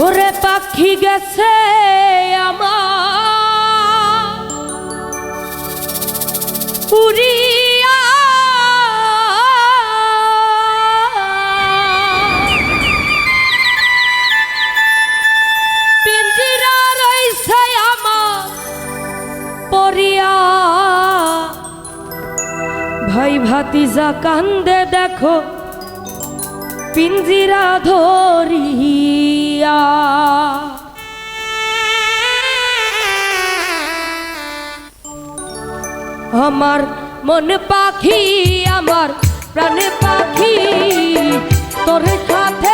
ওরে পাখি গেছে আমার। পিঞ্জিরা পরিয়া। ভাই ভাতিজা কান্দে দেখো পিঞ্জিরা ধরি দিয়া আমার মন পাখি আমার প্রাণে পাখি তোর সাথে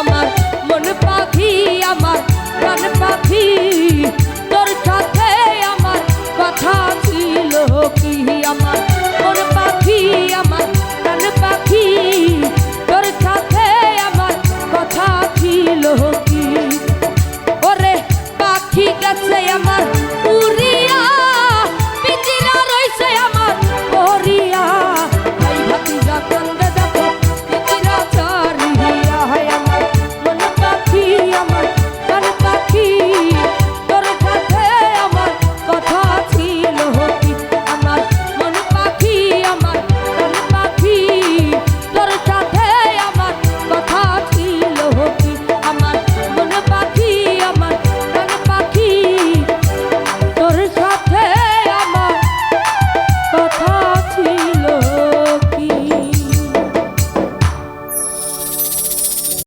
আমার মন পাখি আমার প্রাণ পাখি